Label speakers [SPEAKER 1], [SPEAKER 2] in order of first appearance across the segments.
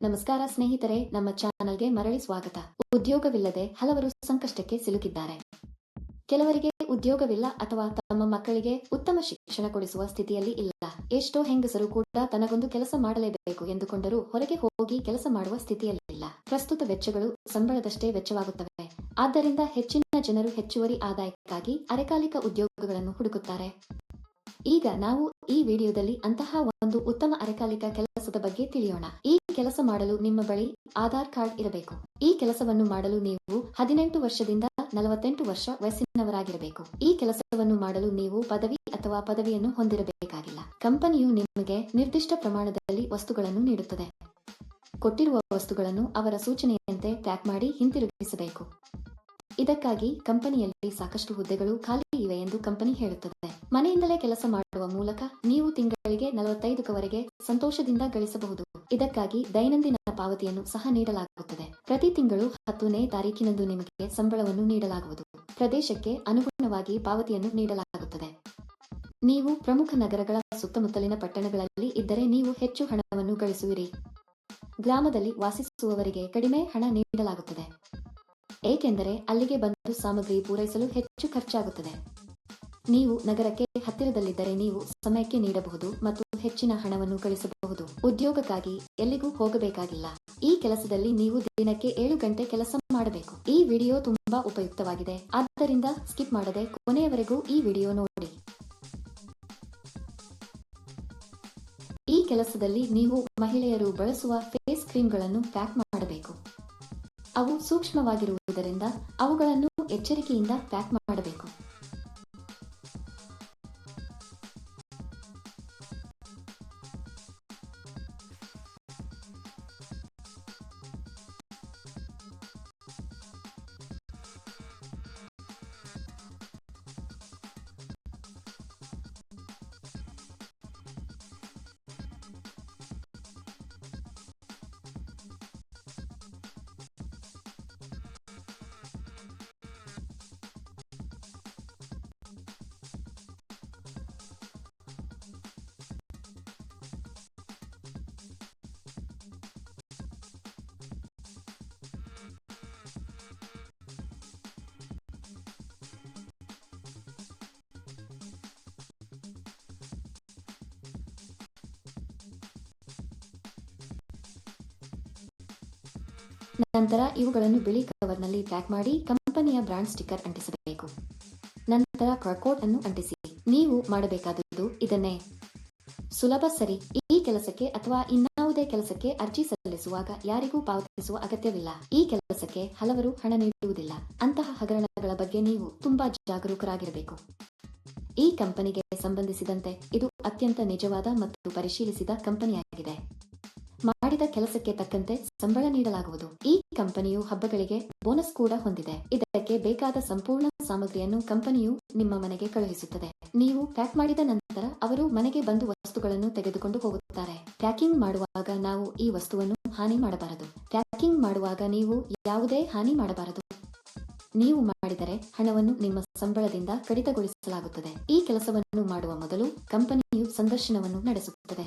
[SPEAKER 1] ನಮಸ್ಕಾರ ಸ್ನೇಹಿತರೆ, ನಮ್ಮ ಚಾನಲ್ಗೆ ಮರಳಿ ಸ್ವಾಗತ. ಉದ್ಯೋಗವಿಲ್ಲದೆ ಹಲವರು ಸಂಕಷ್ಟಕ್ಕೆ ಸಿಲುಕಿದ್ದಾರೆ. ಕೆಲವರಿಗೆ ಉದ್ಯೋಗವಿಲ್ಲ ಅಥವಾ ತಮ್ಮ ಮಕ್ಕಳಿಗೆ ಉತ್ತಮ ಶಿಕ್ಷಣ ಕೊಡಿಸುವ ಸ್ಥಿತಿಯಲ್ಲಿ ಇಲ್ಲ. ಎಷ್ಟೋ ಹೆಂಗಸರು ಕೂಡ ತನಗೊಂದು ಕೆಲಸ ಮಾಡಲೇಬೇಕು ಎಂದುಕೊಂಡರೂ ಹೊರಗೆ ಹೋಗಿ ಕೆಲಸ ಮಾಡುವ ಸ್ಥಿತಿಯಲ್ಲಿಲ್ಲ ಪ್ರಸ್ತುತ ವೆಚ್ಚಗಳು ಸಂಬಳದಷ್ಟೇ ವೆಚ್ಚವಾಗುತ್ತವೆ. ಆದ್ದರಿಂದ ಹೆಚ್ಚಿನ ಜನರು ಹೆಚ್ಚುವರಿ ಆದಾಯಕ್ಕಾಗಿ ಅರೆಕಾಲಿಕ ಉದ್ಯೋಗಗಳನ್ನು ಹುಡುಕುತ್ತಾರೆ. ಈಗ ನಾವು ಈ ವಿಡಿಯೋದಲ್ಲಿ ಅಂತಹ ಒಂದು ಉತ್ತಮ ಅರೆಕಾಲಿಕ ಕೆಲಸದ ಬಗ್ಗೆ ತಿಳಿಯೋಣ. ಈ ಕೆಲಸ ಮಾಡಲು ನಿಮ್ಮ ಬಳಿ ಆಧಾರ್ ಕಾರ್ಡ್ ಇರಬೇಕು. ಈ ಕೆಲಸವನ್ನು ಮಾಡಲು ನೀವು ಹದಿನೆಂಟು ವರ್ಷದಿಂದ ನಲವತ್ತೆಂಟು ವರ್ಷ ವಯಸ್ಸಿನವರಾಗಿರಬೇಕು. ಈ ಕೆಲಸವನ್ನು ಮಾಡಲು ನೀವು ಪದವಿ ಅಥವಾ ಪದವಿಯನ್ನು ಹೊಂದಿರಬೇಕಾಗಿಲ್ಲ. ಕಂಪನಿಯು ನಿಮಗೆ ನಿರ್ದಿಷ್ಟ ಪ್ರಮಾಣದಲ್ಲಿ ವಸ್ತುಗಳನ್ನು ನೀಡುತ್ತದೆ. ಕೊಟ್ಟಿರುವ ವಸ್ತುಗಳನ್ನು ಅವರ ಸೂಚನೆಯಂತೆ ಪ್ಯಾಕ್ ಮಾಡಿ ಹಿಂತಿರುಗಿಸಬೇಕು. ಇದಕ್ಕಾಗಿ ಕಂಪನಿಯಲ್ಲಿ ಸಾಕಷ್ಟು ಹುದ್ದೆಗಳು ಖಾಲಿ ಇವೆ ಎಂದು ಕಂಪನಿ ಹೇಳುತ್ತದೆ. ಮನೆಯಿಂದಲೇ ಕೆಲಸ ಮಾಡುವ ಮೂಲಕ ನೀವು ತಿಂಗಳಿಗೆ ನಲವತ್ತೈದಕವರೆಗೆ ಸಂತೋಷದಿಂದ ಗಳಿಸಬಹುದು. ಇದಕ್ಕಾಗಿ ದೈನಂದಿನ ಪಾವತಿಯನ್ನು ಸಹ ನೀಡಲಾಗುತ್ತದೆ. ಪ್ರತಿ ತಿಂಗಳು ಹತ್ತನೇ ತಾರೀಕಿನಂದು ನಿಮಗೆ ಸಂಬಳವನ್ನು ನೀಡಲಾಗುವುದು. ಪ್ರದೇಶಕ್ಕೆ ಅನುಗುಣವಾಗಿ ಪಾವತಿಯನ್ನು ನೀಡಲಾಗುತ್ತದೆ. ನೀವು ಪ್ರಮುಖ ನಗರಗಳ ಸುತ್ತಮುತ್ತಲಿನ ಪಟ್ಟಣಗಳಲ್ಲಿ ಇದ್ದರೆ ನೀವು ಹೆಚ್ಚು ಹಣವನ್ನು ಗಳಿಸುವಿರಿ. ಗ್ರಾಮದಲ್ಲಿ ವಾಸಿಸುವವರಿಗೆ ಕಡಿಮೆ ಹಣ ನೀಡಲಾಗುತ್ತದೆ. ಏಕೆಂದರೆ ಅಲ್ಲಿಗೆ ಬಂದು ಸಾಮಗ್ರಿ ಪೂರೈಸಲು ಹೆಚ್ಚು ಖರ್ಚಾಗುತ್ತದೆ. ನೀವು ನಗರಕ್ಕೆ ಹತ್ತಿರದಲ್ಲಿದ್ದರೆ ನೀವು ಸಮಯಕ್ಕೆ ನೀಡಬಹುದು ಮತ್ತು ಹೆಚ್ಚಿನ ಹಣವನ್ನು ಗಳಿಸಬಹುದು ಉದ್ಯೋಗಕ್ಕಾಗಿ ಎಲ್ಲಿಗೂ ಹೋಗಬೇಕಾಗಿಲ್ಲ. ಈ ಕೆಲಸದಲ್ಲಿ ನೀವು ದಿನಕ್ಕೆ ಏಳು ಗಂಟೆ ಕೆಲಸ ಮಾಡಬೇಕು. ಈ ವಿಡಿಯೋ ತುಂಬಾ ಉಪಯುಕ್ತವಾಗಿದೆ. ಆದ್ದರಿಂದ ಸ್ಕಿಪ್ ಮಾಡದೆ ಕೊನೆಯವರೆಗೂ ಈ ವಿಡಿಯೋ ನೋಡಿ. ಈ ಕೆಲಸದಲ್ಲಿ ನೀವು ಮಹಿಳೆಯರು ಬಳಸುವ ಫೇಸ್ ಕ್ರೀಮ್ಗಳನ್ನು ಪ್ಯಾಕ್ ಮಾಡಬೇಕು. ಅವು ಸೂಕ್ಷ್ಮವಾಗಿರುವುದರಿಂದ ಅವುಗಳನ್ನು ಎಚ್ಚರಿಕೆಯಿಂದ ಪ್ಯಾಕ್ ಮಾಡಬೇಕು. ನಂತರ ಇವುಗಳನ್ನು ಬಿಳಿ ಕವರ್ನಲ್ಲಿ ಪ್ಯಾಕ್ ಮಾಡಿ ಕಂಪನಿಯ ಬ್ರಾಂಡ್ ಸ್ಟಿಕ್ಕರ್ ಅಂಟಿಸಬೇಕು. ನಂತರ ಕ್ರಕೋಟ್ ಅನ್ನು ಅಂಟಿಸಿ. ನೀವು ಮಾಡಬೇಕಾದದ್ದು ಇದನ್ನೇ. ಸುಲಭ ಸರಿ. ಈ ಕೆಲಸಕ್ಕೆ ಅಥವಾ ಇನ್ನಾವುದೇ ಕೆಲಸಕ್ಕೆ ಅರ್ಜಿ ಸಲ್ಲಿಸುವಾಗ ಯಾರಿಗೂ ಪಾವತಿಸುವ ಅಗತ್ಯವಿಲ್ಲ. ಈ ಕೆಲಸಕ್ಕೆ ಹಲವರು ಹಣ ನೀಡುವುದಿಲ್ಲ. ಅಂತಹ ಹಗರಣಗಳ ಬಗ್ಗೆ ನೀವು ತುಂಬಾ ಜಾಗರೂಕರಾಗಿರಬೇಕು. ಈ ಕಂಪನಿಗೆ ಸಂಬಂಧಿಸಿದಂತೆ ಇದು ಅತ್ಯಂತ ನಿಜವಾದ ಮತ್ತು ಪರಿಶೀಲಿಸಿದ ಕಂಪನಿಯಾಗಿದೆ. ಮಾಡಿದ ಕೆಲಸಕ್ಕೆ ತಕ್ಕಂತೆ ಸಂಬಳ ನೀಡಲಾಗುವುದು. ಈ ಕಂಪನಿಯು ಹಬ್ಬಗಳಿಗೆ ಬೋನಸ್ ಕೂಡ ಹೊಂದಿದೆ. ಇದಕ್ಕೆ ಬೇಕಾದ ಸಂಪೂರ್ಣ ಸಾಮಗ್ರಿಯನ್ನು ಕಂಪನಿಯು ನಿಮ್ಮ ಮನೆಗೆ ಕಳುಹಿಸುತ್ತದೆ. ನೀವು ಪ್ಯಾಕ್ ಮಾಡಿದ ನಂತರ ಅವರು ಮನೆಗೆ ಬಂದು ವಸ್ತುಗಳನ್ನು ತೆಗೆದುಕೊಂಡು ಹೋಗುತ್ತಾರೆ. ಪ್ಯಾಕಿಂಗ್ ಮಾಡುವಾಗ ನಾವು ಈ ವಸ್ತುವನ್ನು ಹಾನಿ ಮಾಡಬಾರದು. ಪ್ಯಾಕಿಂಗ್ ಮಾಡುವಾಗ ನೀವು ಯಾವುದೇ ಹಾನಿ ಮಾಡಬಾರದು. ನೀವು ಮಾಡಿದರೆ ಹಣವನ್ನು ನಿಮ್ಮ ಸಂಬಳದಿಂದ ಕಡಿತಗೊಳಿಸಲಾಗುತ್ತದೆ. ಈ ಕೆಲಸವನ್ನು ಮಾಡುವ ಮೊದಲು ಕಂಪನಿಯು ಸಂದರ್ಶನವನ್ನು ನಡೆಸುತ್ತದೆ.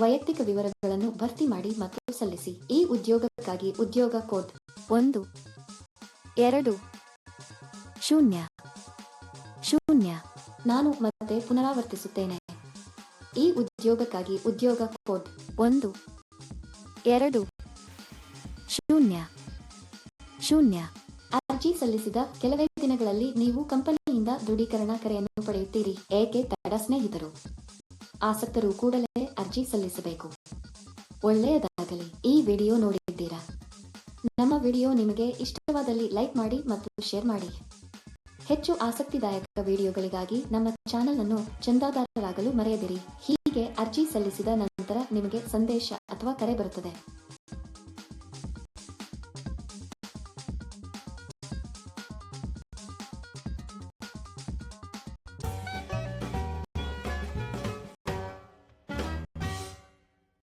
[SPEAKER 1] ವೈಯಕ್ತಿಕ ವಿವರಗಳನ್ನು ಭರ್ತಿ ಮಾಡಿ ಮತ್ತು ಸಲ್ಲಿಸಿ. ಈ ಉದ್ಯೋಗಕ್ಕಾಗಿ ಉದ್ಯೋಗ ಕೋಡ್ ಒಂದು, ಎರಡು, ಶೂನ್ಯ ಶೂನ್ಯ. ನಾನು ಮತ್ತೆ ಪುನರಾವರ್ತಿಸುತ್ತೇನೆ. ಈ ಉದ್ಯೋಗಕ್ಕಾಗಿ ಉದ್ಯೋಗ ಕೋಡ್ ಒಂದು, ಎರಡು, ಶೂನ್ಯ ಶೂನ್ಯ. ಅರ್ಜಿ ಸಲ್ಲಿಸಿದ ಕೆಲವೇ ದಿನಗಳಲ್ಲಿ ನೀವು ಕಂಪನಿಯಿಂದ ದೃಢೀಕರಣ ಕರೆಯನ್ನು ಪಡೆಯುತ್ತೀರಿ. ಏಕೆ? ತಡ ಸ್ನೇಹಿತರು. ಆಸಕ್ತರು ಕೂಡಲೇ ಅರ್ಜಿ ಸಲ್ಲಿಸಬೇಕು. ಒಳ್ಳೆಯದಾಗಲಿ. ಈ ವಿಡಿಯೋ ನೋಡಿದ್ದೀರಾ? ನಮ್ಮ ವಿಡಿಯೋ ನಿಮಗೆ ಇಷ್ಟವಾದಲ್ಲಿ ಲೈಕ್ ಮಾಡಿ ಮತ್ತು ಶೇರ್ ಮಾಡಿ. ಹೆಚ್ಚು ಆಸಕ್ತಿದಾಯಕ ವಿಡಿಯೋಗಳಿಗಾಗಿ ನಮ್ಮ ಚಾನೆಲ್ ಅನ್ನು ಚಂದಾದಾರರಾಗಲು ಮರೆಯದಿರಿ. ಹೀಗೆ ಅರ್ಜಿ ಸಲ್ಲಿಸಿದ ನಂತರ ನಿಮಗೆ ಸಂದೇಶ ಅಥವಾ ಕರೆ ಬರುತ್ತದೆ.